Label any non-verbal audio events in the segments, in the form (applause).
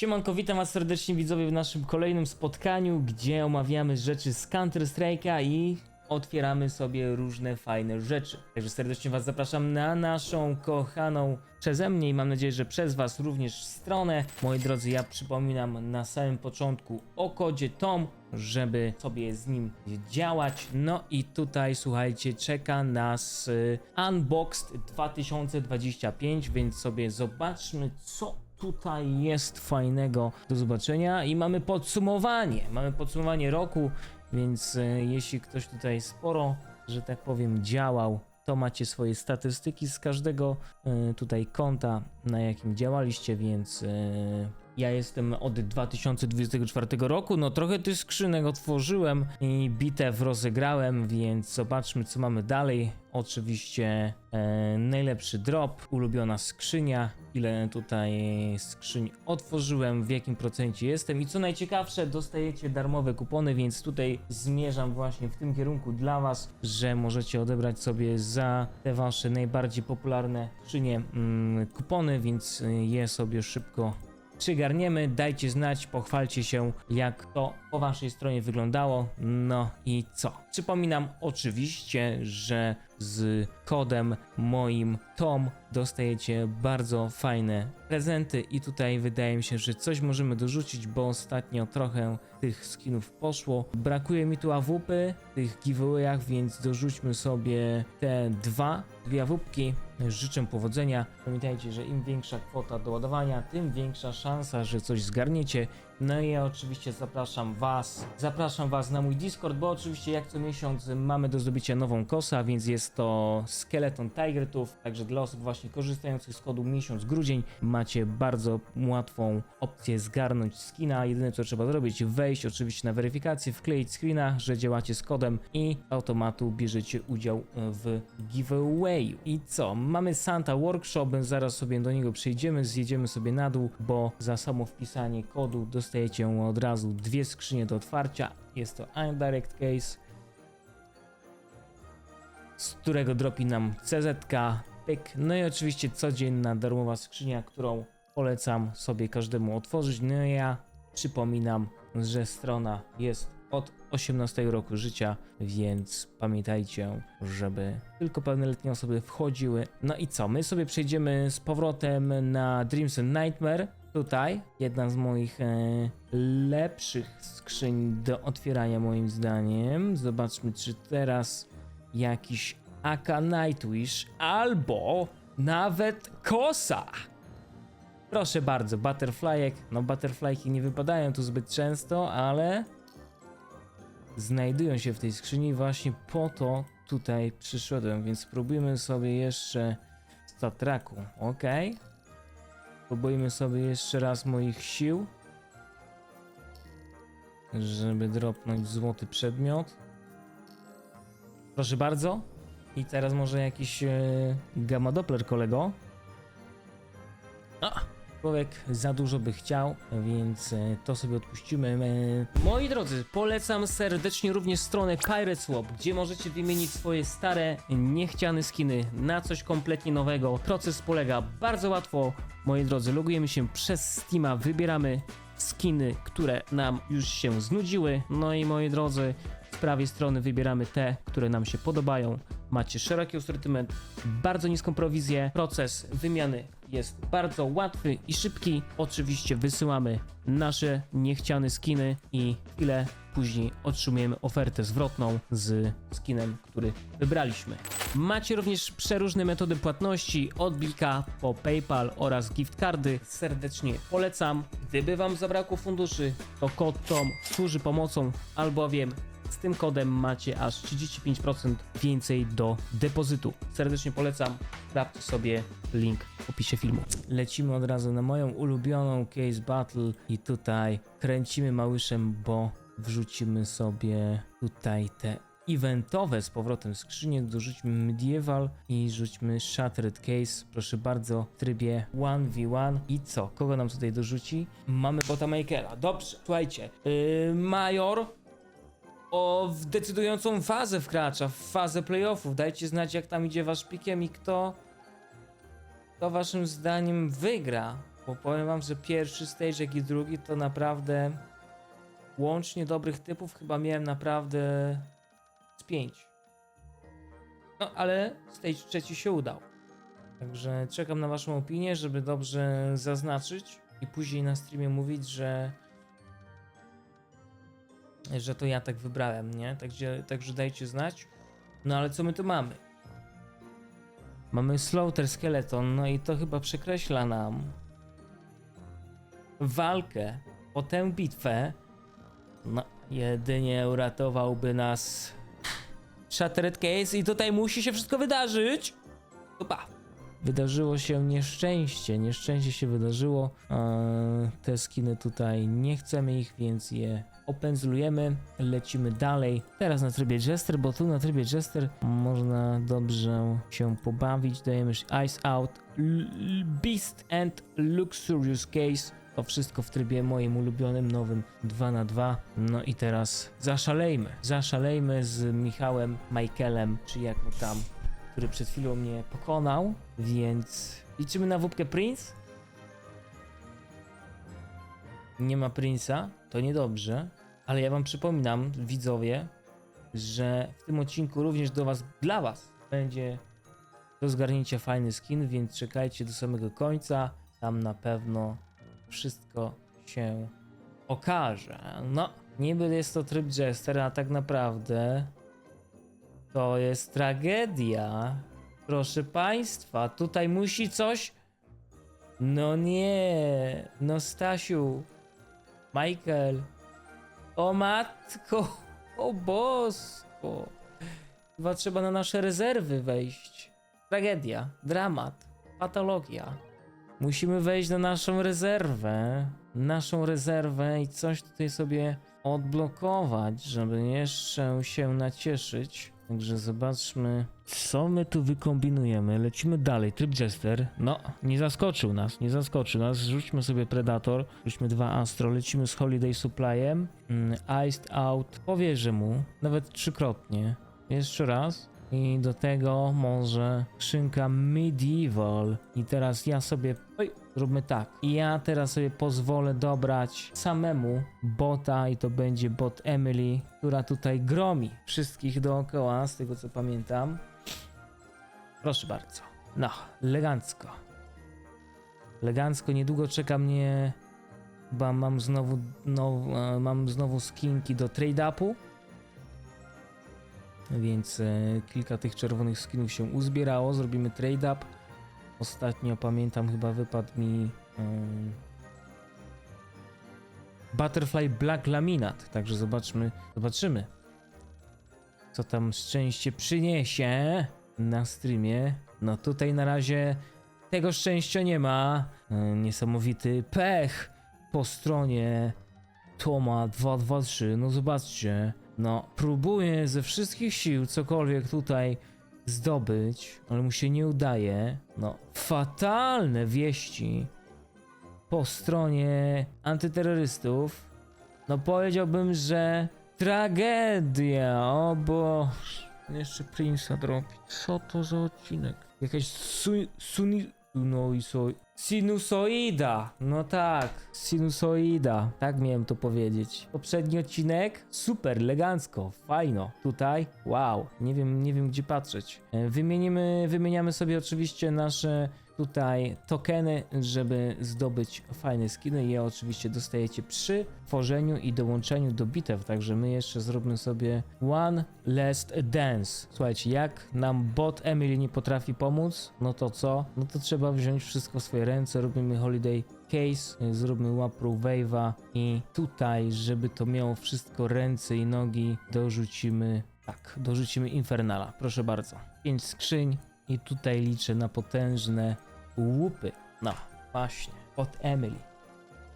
Siemanko, witam was serdecznie widzowie w naszym kolejnym spotkaniu, gdzie omawiamy rzeczy z Counter Strike'a i otwieramy sobie różne fajne rzeczy. Także serdecznie was zapraszam na naszą kochaną przeze mnie i mam nadzieję, że przez was również stronę. Moi drodzy, ja przypominam na samym początku o kodzie TOM, żeby sobie z nim działać. No i tutaj słuchajcie, czeka nas y, Unboxed 2025, więc sobie zobaczmy co tutaj jest fajnego do zobaczenia i mamy podsumowanie. Mamy podsumowanie roku, więc e, jeśli ktoś tutaj sporo, że tak powiem, działał, to macie swoje statystyki z każdego e, tutaj konta, na jakim działaliście, więc e, ja jestem od 2024 roku. No trochę tych skrzynek otworzyłem i bitew rozegrałem, więc zobaczmy co mamy dalej. Oczywiście e, najlepszy drop, ulubiona skrzynia, ile tutaj skrzyń otworzyłem, w jakim procencie jestem i co najciekawsze, dostajecie darmowe kupony, więc tutaj zmierzam właśnie w tym kierunku dla Was, że możecie odebrać sobie za te Wasze najbardziej popularne skrzynie mm, kupony, więc je sobie szybko przygarniemy, dajcie znać, pochwalcie się, jak to po waszej stronie wyglądało. No i co? Przypominam oczywiście, że z kodem moim TOM dostajecie bardzo fajne prezenty i tutaj wydaje mi się, że coś możemy dorzucić, bo ostatnio trochę tych skinów poszło. Brakuje mi tu AWP w tych giveawayach, więc dorzućmy sobie te dwa, dwie AWPki. Życzę powodzenia. Pamiętajcie, że im większa kwota do ładowania, tym większa szansa, że coś zgarniecie. No i ja oczywiście zapraszam Was, zapraszam Was na mój Discord, bo oczywiście jak co miesiąc mamy do zdobycia nową kosę, a więc jest to Skeleton Tiger Tooth, także dla osób właśnie korzystających z kodu miesiąc grudzień macie bardzo łatwą opcję zgarnąć skina. Jedyne co trzeba zrobić, wejść oczywiście na weryfikację, wkleić screena, że działacie z kodem i automatu bierzecie udział w giveawayu. I co? Mamy Santa Workshop, zaraz sobie do niego przejdziemy, zjedziemy sobie na dół, bo za samo wpisanie kodu dostajecie od razu dwie skrzynie do otwarcia. Jest to Indirect Case, z którego dropi nam CZ, pyk, no i oczywiście codzienna darmowa skrzynia, którą polecam sobie każdemu otworzyć. No ja przypominam, że strona jest od 18 roku życia, więc pamiętajcie, żeby tylko pełnoletnie osoby wchodziły. No i co? My sobie przejdziemy z powrotem na Dreams and Nightmare. Tutaj jedna z moich e, lepszych skrzyń do otwierania moim zdaniem. Zobaczmy, czy teraz jakiś Aka Nightwish albo nawet Kosa. Proszę bardzo, butterflyek. No butterflyki nie wypadają tu zbyt często, ale znajdują się w tej skrzyni właśnie po to tutaj przyszedłem, więc spróbujmy sobie jeszcze statraku, ok? Spróbujmy sobie jeszcze raz moich sił, żeby dropnąć złoty przedmiot. Proszę bardzo. I teraz może jakiś e, gamma doppler kolego. A, człowiek za dużo by chciał, więc e, to sobie odpuścimy. E, Moi drodzy, polecam serdecznie również stronę Pirate Swap, gdzie możecie wymienić swoje stare, niechciane skiny na coś kompletnie nowego. Proces polega bardzo łatwo. Moi drodzy, logujemy się przez Steama, wybieramy skiny, które nam już się znudziły. No i moi drodzy, z prawej strony wybieramy te, które nam się podobają. Macie szeroki asortyment, bardzo niską prowizję. Proces wymiany jest bardzo łatwy i szybki. Oczywiście wysyłamy nasze niechciane skiny i chwilę później otrzymujemy ofertę zwrotną z skinem, który wybraliśmy. Macie również przeróżne metody płatności, od Blika po PayPal oraz gift cardy. Serdecznie polecam. Gdyby Wam zabrakło funduszy, to kod TOM służy pomocą, albowiem z tym kodem macie aż 35% więcej do depozytu. Serdecznie polecam. Sprawdźcie sobie link w opisie filmu. Lecimy od razu na moją ulubioną Case Battle i tutaj kręcimy małyszem, bo wrzucimy sobie tutaj te eventowe z powrotem skrzynie, dorzućmy Medieval i rzućmy Shattered Case, proszę bardzo, w trybie 1v1 i co, kogo nam tutaj dorzuci? Mamy Botamakera, dobrze, słuchajcie, yy, Major o decydującą fazę wkracza, w fazę playoffów, dajcie znać jak tam idzie wasz pikiem i kto, kto waszym zdaniem wygra Bo powiem wam, że pierwszy stage, jak i drugi, to naprawdę łącznie dobrych typów chyba miałem naprawdę z pięć. No, ale stage trzeci się udał. Także czekam na waszą opinię, żeby dobrze zaznaczyć i później na streamie mówić, że że to ja tak wybrałem, nie? Także, także dajcie znać. No ale co my tu mamy? Mamy Slaughter Skeleton, no i to chyba przekreśla nam walkę o tę bitwę. No, jedynie uratowałby nas Shattered Case i tutaj musi się wszystko wydarzyć. Opa. Wydarzyło się nieszczęście, nieszczęście się wydarzyło. Eee, te skiny tutaj nie chcemy ich, więc je opędzlujemy, lecimy dalej. Teraz na trybie Jester, bo tu na trybie Jester można dobrze się pobawić. Dajemy Ice Out, Beast and Luxurious Case. To wszystko w trybie moim ulubionym, nowym 2 na 2 No i teraz zaszalejmy. Zaszalejmy z Michałem, Michaelem, czy jak mu tam, który przed chwilą mnie pokonał. Więc liczymy na wódkę Prince. Nie ma Prince'a, to niedobrze. Ale ja wam przypominam, widzowie, że w tym odcinku również do was, dla was będzie do zgarnięcia fajny skin, więc czekajcie do samego końca. Tam na pewno wszystko się okaże. No, niby jest to tryb Jester, a tak naprawdę to jest tragedia. Proszę państwa, tutaj musi coś. No nie, no Stasiu, Michael. O matko, (laughs) o bosko. Chyba trzeba na nasze rezerwy wejść. Tragedia, dramat, patologia. Musimy wejść na naszą rezerwę. Naszą rezerwę i coś tutaj sobie odblokować, żeby jeszcze się nacieszyć. Także zobaczmy, co my tu wykombinujemy. Lecimy dalej. Tryb Jester. No, nie zaskoczył nas, nie zaskoczył nas. Rzućmy sobie Predator. Rzućmy dwa Astro. Lecimy z Holiday Supplyem. Mm, Iced Out. Powierzę mu, nawet trzykrotnie. Jeszcze raz. I do tego może skrzynka Medieval. I teraz ja sobie. Oj, zróbmy tak. I ja teraz sobie pozwolę dobrać samemu bota, i to będzie bot Emily, która tutaj gromi wszystkich dookoła, z tego co pamiętam. Proszę bardzo. No, elegancko. Elegancko, niedługo czeka mnie. Chyba mam znowu, no, e, mam znowu skinki do trade-upu. Więc e, kilka tych czerwonych skinów się uzbierało. Zrobimy trade-up. Ostatnio pamiętam, chyba wypadł mi Butterfly Black Laminat. Także zobaczmy, zobaczymy, co tam szczęście przyniesie na streamie. No tutaj na razie tego szczęścia nie ma. E, Niesamowity pech po stronie Toma 223. No zobaczcie. No, próbuję ze wszystkich sił cokolwiek tutaj zdobyć, ale mu się nie udaje. No, fatalne wieści po stronie antyterrorystów. No, powiedziałbym, że tragedia, o Boże. Jeszcze Prince'a dropi. Co to za odcinek? Jakaś su suni... No i so... Sinusoida! No tak, sinusoida. Tak miałem to powiedzieć. Poprzedni odcinek? Super, elegancko, fajno. Tutaj? Wow, nie wiem, nie wiem gdzie patrzeć. E, Wymienimy, wymieniamy sobie oczywiście nasze tutaj tokeny, żeby zdobyć fajne skiny. Je oczywiście dostajecie przy tworzeniu i dołączeniu do bitew, także my jeszcze zrobimy sobie one last dance. Słuchajcie, jak nam bot Emily nie potrafi pomóc, no to co? No to trzeba wziąć wszystko w swoje ręce, robimy holiday case, zróbmy łapru wave'a i tutaj, żeby to miało wszystko ręce i nogi, dorzucimy, tak, dorzucimy Infernala, proszę bardzo. Pięć skrzyń i tutaj liczę na potężne łupy. No, właśnie, od Emily.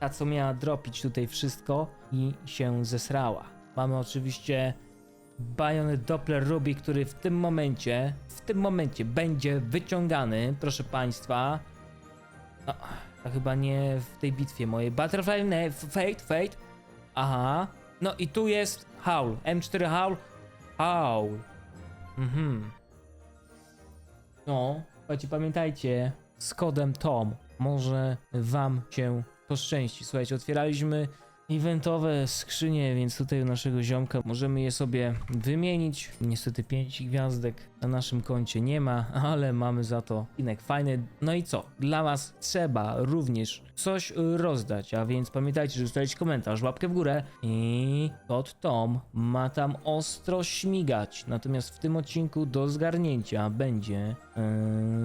Ta, co miała dropić tutaj wszystko i się zesrała. Mamy oczywiście Bayonet Doppler Ruby, który w tym momencie, w tym momencie będzie wyciągany, proszę państwa. No, to chyba nie w tej bitwie mojej. Butterfly, nie, Fate, Fate. Aha. No i tu jest Howl, M4 Howl. Howl. Mhm. No, słuchajcie, pamiętajcie, z kodem TOM może wam się poszczęści. Słuchajcie, otwieraliśmy eventowe skrzynie, więc tutaj u naszego ziomka możemy je sobie wymienić. Niestety 5 gwiazdek na naszym koncie nie ma, ale mamy za to inek fajny. No i co? Dla was trzeba również coś rozdać, a więc pamiętajcie, że zostawić komentarz, łapkę w górę i kod Tom ma tam ostro śmigać. Natomiast w tym odcinku do zgarnięcia będzie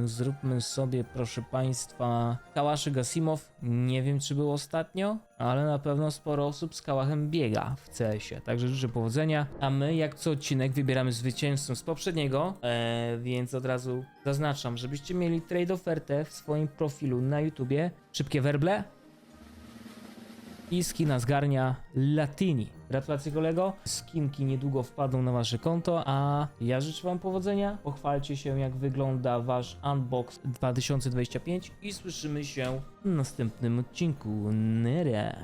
yy, zróbmy sobie proszę państwa Kałaszy Gasimow. Nie wiem czy było ostatnio, ale na pewno sporo osób z Kałachem biega w CS-ie. Także życzę powodzenia. A my jak co odcinek wybieramy zwycięzcę z poprzedniego, e, więc od razu zaznaczam, żebyście mieli trade ofertę w swoim profilu na YouTubie. Szybkie werble. I skina zgarnia Latini. Gratulacje kolego. Skinki niedługo wpadną na wasze konto, a ja życzę wam powodzenia. Pochwalcie się jak wygląda wasz unbox 2025 i słyszymy się w następnym odcinku. Nere.